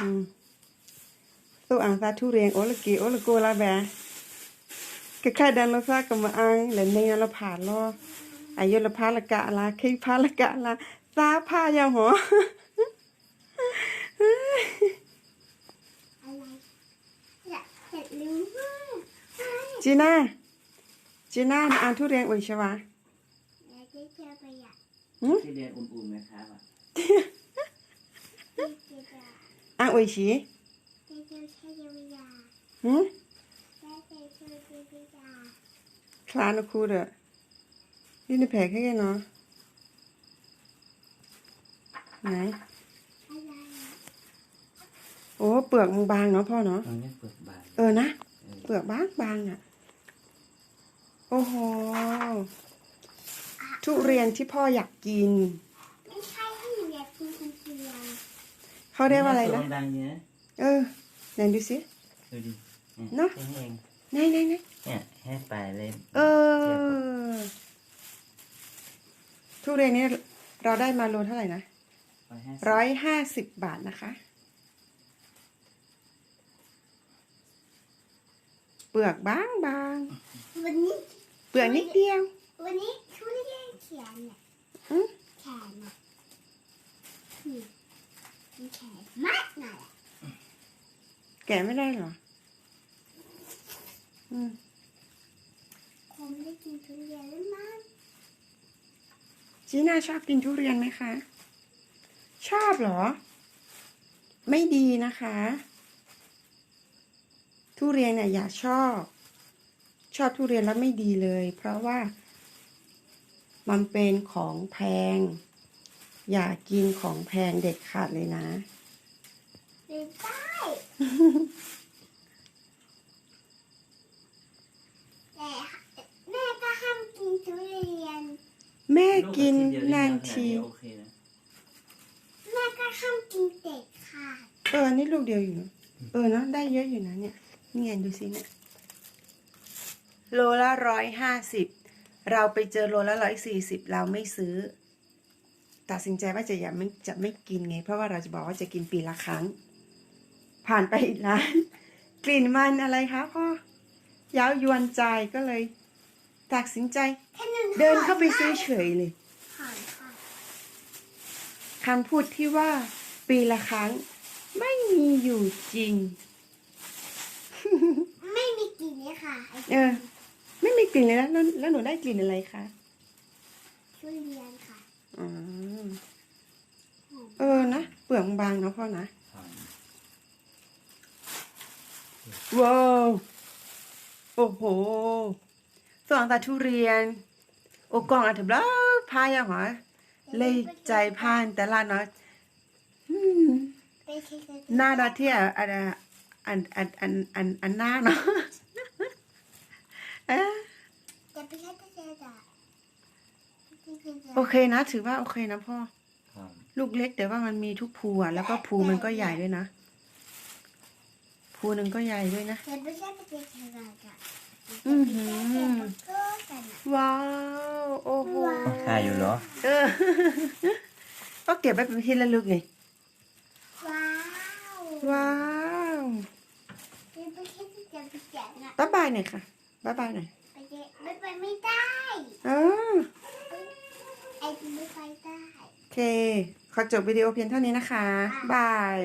อืมตู้อ่างซาทุเรียนโอละกีโอละโกละแบก็แค่ดันละซากกับมาอังและเนียละผ่านลออายุละพาละกะละเคพาละกะละซาพายาหัวอะไรอยากอยากรู้ว่าอะไรจีน่าจีน่าอ่านทุเรียนอุ่นใช่ไหมอยากจะเจอไปอยากที่เรียนอุ่นๆไหมครับอะจะเจอ อ่านอุ่นชีจะเจอแค่เดียวอยากหืมจะเจอเจอเจออยากคลานคูเด้อนี่ในแผลแค่เนาะไหนอะไรโอ้เปลือกมันบางเนาะพ่อเนาะตรงนี้เปลือกบางเออนะเออเปลือกบางบางอะโอ้โหทุเรียนที่พ่ออยากกิน ไม่ใช่ที่หนูอยากกินคนเดียว เขาเรียกว่าอะไรนะเสียงดังเนี้ยเออไหนดูสิดูดิเนอะแค่นี้เองไหนไหนไหนเนี่ยให้ไปเลยเออทุเรียนนี้เราได้มาโลเท่าไหร่นะร้อยห้าสิบร้อยห้าสิบบาทนะคะ เปลือกบางบางวันนี้เปลือกนิดเดียว วันนี้ทุเรียนเขียนเนี่ย อืม แขนน่ะนี่ มีแขนมากหน่อยอะแกะไม่ได้เหรอ อืมคงได้กินทุเรียนแล้วมั้งจีน่าชอบกินทุเรียนไหมคะ ชอบเหรอ ไม่ดีนะคะ ทุเรียนเนี่ยอย่าชอบ ชอบทุเรียนแล้วไม่ดีเลย เพราะว่ามันเป็นของแพง อย่ากินของแพงเด็ดขาดเลยนะหรือได้แต่แม่ก็ห้ามกินทุเรียน แม่กินลูละนานเดียวทีโอเคนะแม่ก็ห้ามกินเด็ดขาดเออนี่ลูกเดียวอยู่นะเออเนอะได้เยอะอยู่นะเนี่ยนี่ไงดูสิเนี่ยโลละร้อยห้าสิบเราไปเจอโลละร้อยสี่สิบเราไม่ซื้อ ตัดสินใจว่าจะอย่าไม่จะไม่กินไง เพราะว่าเราจะบอกว่าจะกินปีละครั้ง ผ่านไปอีกร้าน กลิ่นมันอะไรคะพ่อยาวยวนใจก็เลย ตัดสินใจแค่นั้นเดินเข้าไปซื้อเฉยเลยหอมค่ะคำพูดที่ว่าปีละครั้ง ไม่มีอยู่จริง ไม่มีกลิ่นเนี่ยค่ะไอ้เออ ไม่มีกลิ่นเลยนะแล้วแล้วหนูได้กลิ่นอะไรคะทุเรียนค่ะ อ๋อหอมเออนะเปลือกบางเนาะพ่อนะหอมว้าวโอ้โหสองตาทุเรียน โอ้กล่องอันถึงแล้วพายอะหรอเลยใจพานแต่ละเนาะอืมไปเทสต์หน้าดาเทียอันอันอันอันอันอันหน้าเนาะ โอเคนะ ถือว่าโอเคนะพ่อหอมลูกเล็กแต่ว่ามันมีทุกภูอะแล้วก็ภูมันก็ใหญ่ด้วยนะ ภูหนึ่งก็ใหญ่ด้วยนะจะไปแค่เทสต์อะอื้อหือก็กันอะว้าว โอ้โหค่าอยู่เหรอ เออ ก็เก็บไว้เป็นที่ระลึกไง ว้าวว้าวจะไปแค่จะไปแจกอะบ๊ายบายหน่อยค่ะ บ๊ายบายหน่อย ไปแจกไม่ไปไม่ได้ เออ ไอ้ไม่ไปได้ โอ เค ขอจบวิดีโอเพียงเท่านี้นะคะ บาย